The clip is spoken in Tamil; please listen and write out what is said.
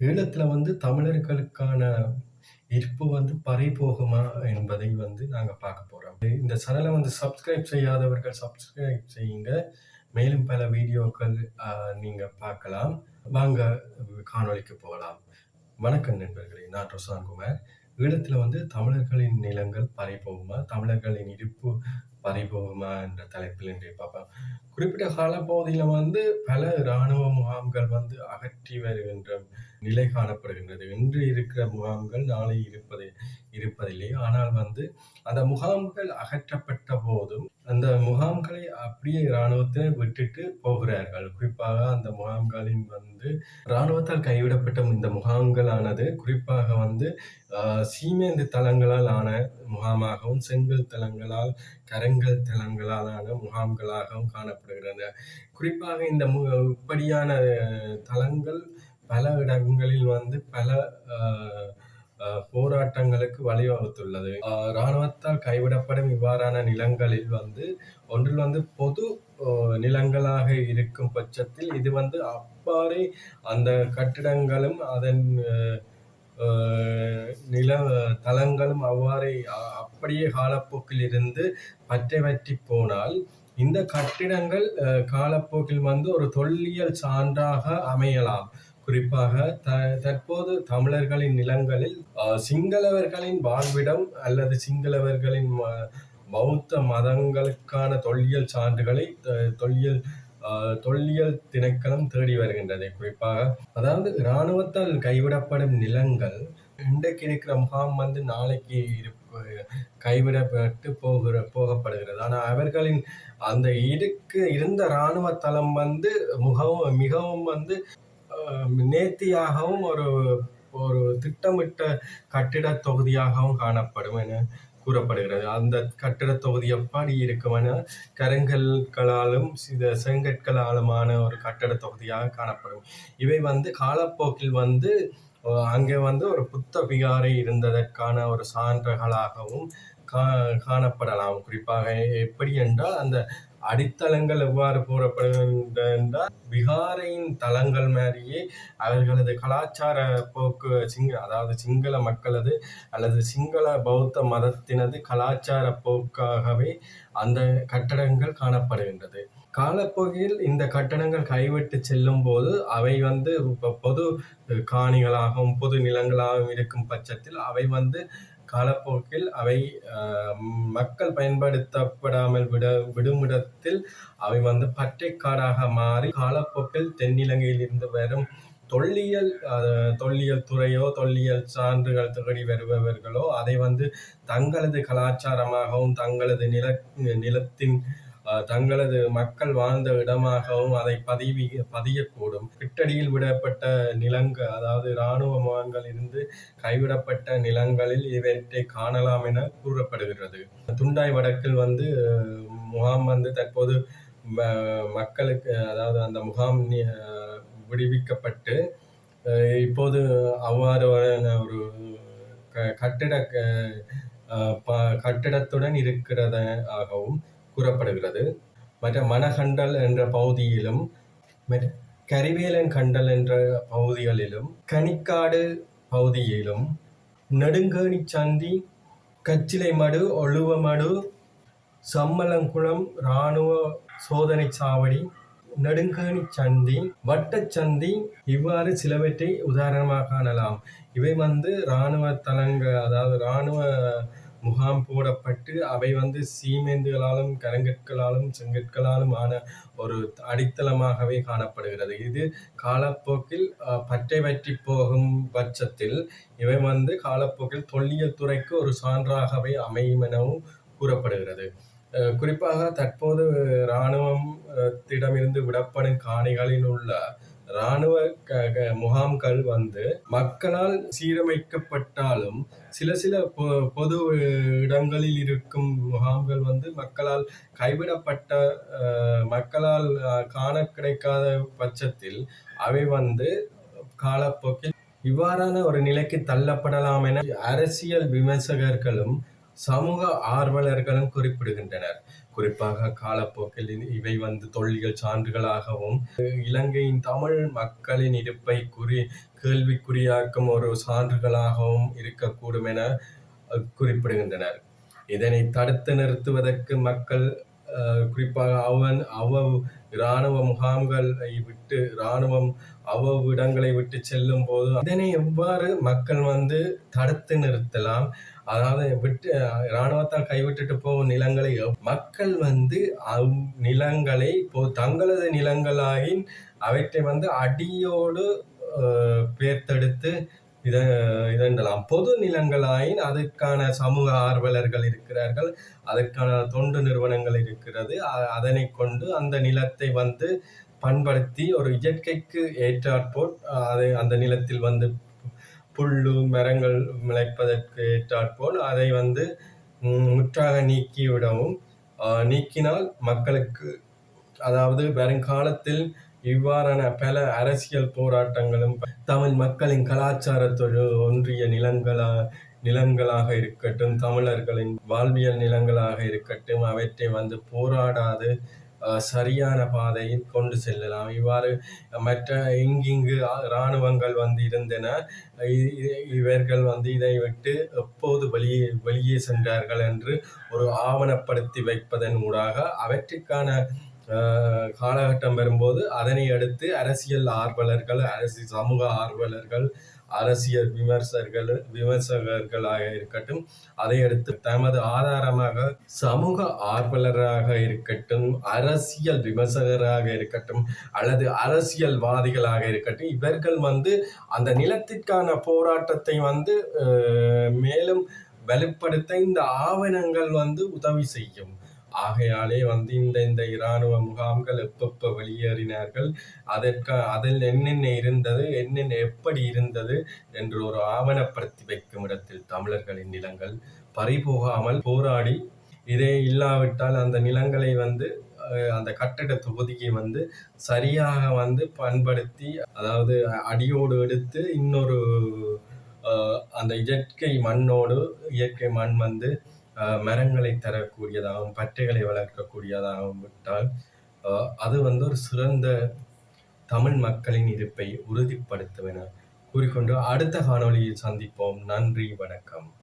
ஈழத்துல வந்து தமிழர்களுக்கான இருப்பு வந்து பறிபோகுமா என்பதை வந்து நாங்கள் பார்க்க போகிறோம் இந்த சேனலை வந்து சப்ஸ்கிரைப் செய்யாதவர்கள் சப்ஸ்கிரைப் செய்யுங்க. மேலும் பல வீடியோக்கள் நீங்கள் பார்க்கலாம். வாங்க காணொளிக்கு போகலாம். வணக்கம் நண்பர்களே! நான் ரொஷான் குமார். வந்து தமிழர்களின் நிலங்கள் பறிபோகுமா? தமிழர்களின் இருப்பு பறிபோகுமா? என்ற தலைப்பில் இன்றைய பார்ப்போம். குறிப்பிட்ட காலப்பகுதியில் வந்து பல இராணுவ முகாம்கள் வந்து அகற்றி வருகின்ற நிலை காணப்படுகின்றது. இன்று இருக்கிற முகாம்கள் நாளை இருப்பது இருப்பதில்லை. ஆனால் வந்து அந்த முகாம்கள் அகற்றப்பட்ட போதும் அந்த முகாம்களை அப்படியே இராணுவத்தினர் விட்டுட்டு போகிறார்கள். குறிப்பாக அந்த முகாம்களின் வந்து இராணுவத்தால் கைவிடப்பட்ட இந்த முகாம்களானது குறிப்பாக வந்து சீமேந்து தளங்களால் ஆன முகாமாகவும், செங்கல் தளங்களால், கரங்கல் தளங்களால் ஆன முகாம்களாகவும் காணப்படுகிறது. குறிப்பாக இந்த மு இப்படியான தளங்கள் பல இடங்களில் வந்து பல போராட்டங்களுக்கு வழிவகுத்துள்ளது. இராணுவத்தால் கைவிடப்படும் இவ்வாறான நிலங்களில் வந்து ஒன்றில் வந்து பொது நிலங்களாக இருக்கும் பட்சத்தில் இது வந்து அப்பாறை அந்த கட்டிடங்களும் அதன் நில தளங்களும் அவ்வாறே அப்படியே காலப்போக்கில் இருந்து பற்றவற்றிப் போனால் இந்த கட்டிடங்கள் காலப்போக்கில் வந்து ஒரு தொல்லியல் சான்றாக அமையலாம். குறிப்பாக த தற்போது தமிழர்களின் நிலங்களில் சிங்களவர்களின் வாழ்விடம் அல்லது சிங்களவர்களின் ம பௌத்த மதங்களுக்கான தொல்லியல் சான்றுகளை தொல்லியல் தொல்லியல் திணைக்களம் தேடி வருகின்றது. குறிப்பாக அதாவது இராணுவத்தால் கைவிடப்படும் நிலங்கள் இன்றைக்கு இருக்கிற முகாம் வந்து நாளைக்கு கைவிடப்பட்டு போகிற போகப்படுகிறது. ஆனால் அவர்களின் அந்த இருக்கு இருந்த இராணுவ தளம் வந்து முகவும் மிகவும் வந்து நேர்த்தியாகவும் ஒரு ஒரு திட்டமிட்ட கட்டிடத் தொகுதியாகவும் காணப்படும் என கூறப்படுகிறது. அந்த கட்டிடத் தொகுதி எப்படி இருக்குமென கருங்கற்களாலும், சித செங்கற்களாலுமான ஒரு கட்டிட தொகுதியாக காணப்படும். இவை வந்து காலப்போக்கில் வந்து அங்கே வந்து ஒரு புத்த விகாரை இருந்ததற்கான ஒரு சான்றுகளாகவும் கா காணப்படலாம். குறிப்பாக எப்படி என்றால் அந்த அடித்தளங்கள் எவ்வாறு கூறப்படுகின்றால் என்றால் தளங்கள் மாதிரியே அவர்களது கலாச்சார போக்கு சிங்க அதாவது சிங்கள மக்களது அல்லது சிங்கள பௌத்த மதத்தினது கலாச்சார போக்காகவே அந்த கட்டடங்கள் காணப்படுகின்றது. காலப்போக்கில் இந்த கட்டடங்கள் கைவிட்டு செல்லும்போது அவை வந்து பொது காணிகளாகவும், பொது நிலங்களாகவும் இருக்கும் பட்சத்தில் அவை வந்து காலப்போக்கில் அவை மக்கள் பயன்படுத்தப்படாமல் விட விடுமிடத்தில் அவை வந்து பற்றைக்காடாக மாறி காலப்போக்கில் தென்னிலங்கையில் இருந்து வரும் தொல்லியல் தொல்லியல் துறையோ, தொல்லியல் சான்றுகள் தேடி வருபவர்களோ அதை வந்து தங்களது கலாச்சாரமாகவும், தங்களது நில நிலத்தின் தங்களது மக்கள் வாழ்ந்த இடமாகவும் அதை பதிவி பதியக்கூடும். கிட்டடியில் விடப்பட்ட நிலங்க அதாவது இராணுவ முகாம்கள் இருந்து கைவிடப்பட்ட நிலங்களில் இவற்றை காணலாம் என கூறப்படுகிறது. துண்டாய் வடக்கில் வந்து முகாம் வந்து தற்போது ம மக்களுக்கு அதாவது அந்த முகாம் நி விடுவிக்கப்பட்டு இப்போது அவ்வாறு ஒரு க கட்டிட க ப கட்டிடத்துடன் இருக்கிறதாகவும் கூறப்படுகிறது. மற்ற மனகண்டல் என்ற பகுதியிலும், கரிவேலன் கண்டல் என்ற பகுதிகளிலும், கனிக்காடு பகுதியிலும், நெடுங்கணிச் சந்தி கச்சிலை மடு ஒழுவமடு, சம்மளங்குளம் இராணுவ சோதனைச் சாவடி, நெடுங்கேணிச்சந்தி, வட்டச்சந்தி இவ்வாறு சிலவற்றை உதாரணமாக காணலாம். இவை வந்து இராணுவ தளங்கள் அதாவது இராணுவ முகாம் போடப்பட்டு அவை வந்து சீமேந்துகளாலும் கருங்கற்களாலும், செங்கற்களாலும் ஆன ஒரு அடித்தளமாகவே காணப்படுகிறது. இது காலப்போக்கில் பற்றை வற்றி போகும் பட்சத்தில் இவை வந்து காலப்போக்கில் தொல்லியல் துறைக்கு ஒரு சான்றாகவே அமையும் எனவும் கூறப்படுகிறது. குறிப்பாக தற்போது இராணுவம் திடமிருந்து விடப்படும் காணிகளில் உள்ள இராணுவ முகாம்கள் வந்து மக்களால் சீரமைக்கப்பட்டாலும் சில சில பொ பொது இடங்களில் இருக்கும் முகாம்கள் வந்து மக்களால் கைவிடப்பட்ட மக்களால் காண கிடைக்காத பட்சத்தில் அவை வந்து காலப்போக்கில் இவ்வாறான ஒரு நிலைக்கு தள்ளப்படலாம் என அரசியல் விமர்சகர்களும், சமூக ஆர்வலர்களும் குறிப்பிடுகின்றனர். குறிப்பாக காலப்போக்கில் இவை வந்து தொல்லியல் சான்றுகளாகவும், இலங்கையின் தமிழ் மக்களின் இருப்பை குறி கேள்விக்குறியாக்கும் ஒரு சான்றுகளாகவும் இருக்கக்கூடும் என குறிப்பிடுகின்றனர். இதனை தடுத்து நிறுத்துவதற்கு மக்கள் குறிப்பாக அவன் அவ இராணுவ முகாம்களை விட்டு இராணுவம் அவ்வளவு விட்டு செல்லும் போது இதனை எவ்வாறு மக்கள் வந்து தடுத்து நிறுத்தலாம்? அதாவது விட்டு இராணுவத்தால் கைவிட்டுட்டு போகும் நிலங்களை மக்கள் வந்து அவ் நிலங்களை இப்போ தங்களது நிலங்களாயின் அவற்றை வந்து அடியோடு பேர்த்தெடுத்து இத இதென்றலாம். பொது நிலங்களாயின் அதற்கான சமூக ஆர்வலர்கள் இருக்கிறார்கள். அதற்கான தொண்டு நிறுவனங்கள் இருக்கிறது. அதனை கொண்டு அந்த நிலத்தை வந்து பண்படுத்தி ஒரு இயற்கைக்கு ஏற்றாற்போல் அதை அந்த நிலத்தில் வந்து புல்லு மரங்கள் முளைப்பதற்கு ஏற்றாற்போல் அதை வந்து முற்றாக நீக்கிவிடவும் நீக்கினால் மக்களுக்கு அதாவது வருங்காலத்தில் இவ்வாறான பல அரசியல் போராட்டங்களும் தமிழ் மக்களின் கலாச்சாரத்தோடு ஒன்றிய நிலங்களா நிலங்களாக இருக்கட்டும் தமிழர்களின் வாழ்வியல் நிலங்களாக இருக்கட்டும் அவற்றை வந்து போராடாது சரியான பாதையில் கொண்டு செல்லலாம். இவ்வாறு மற்ற இங்கிங்கு இராணுவங்கள் வந்து இருந்தன. இவர்கள் வந்து இதை விட்டு எப்போது வெளியே வெளியே சென்றார்கள் என்று ஒரு ஆவணப்படுத்தி வைப்பதன் ஊடாக அவற்றுக்கான காலகட்டம் வரும்போது அதனை அடுத்து அரசியல் ஆர்வலர்கள் அரசியல் சமூக ஆர்வலர்கள் அரசியல் விமர்சகர்கள் விமர்சகர்களாக இருக்கட்டும் அதை அடுத்து தமது ஆதாரமாக சமூக ஆர்வலராக இருக்கட்டும் அரசியல் விமர்சகராக இருக்கட்டும் அல்லது அரசியல்வாதிகளாக இருக்கட்டும் இவர்கள் வந்து அந்த நிலத்திற்கான போராட்டத்தை வந்து மேலும் வலுப்படுத்த இந்த ஆவணங்கள் வந்து உதவி செய்யும். ஆகையாலே வந்து இந்த இந்த இராணுவ முகாம்கள் எப்பப்போ வெளியேறினார்கள்? அதற்கு அதில் என்னென்ன இருந்தது? என்னென்ன எப்படி இருந்தது? என்று ஒரு ஆவணப்படுத்தி வைக்கும் இடத்தில் தமிழர்களின் நிலங்கள் பறிபோகாமல் போராடி இதே இல்லாவிட்டால் அந்த நிலங்களை வந்து அந்த கட்டிட தொகுதியை வந்து சரியாக வந்து பண்படுத்தி அதாவது அடியோடு எடுத்து இன்னொரு அந்த இயற்கை மண்ணோடு இயற்கை மண் வந்து மரங்களை தரக்கூடியதாகவும் பற்றைகளை வளர்க்கக்கூடியதாகவும் விட்டால் அது வந்து ஒரு சிறந்த தமிழ் மக்களின் இருப்பை உறுதிப்படுத்தும் என கூறிக்கொண்டு அடுத்த காணொளியில் சந்திப்போம். நன்றி வணக்கம்.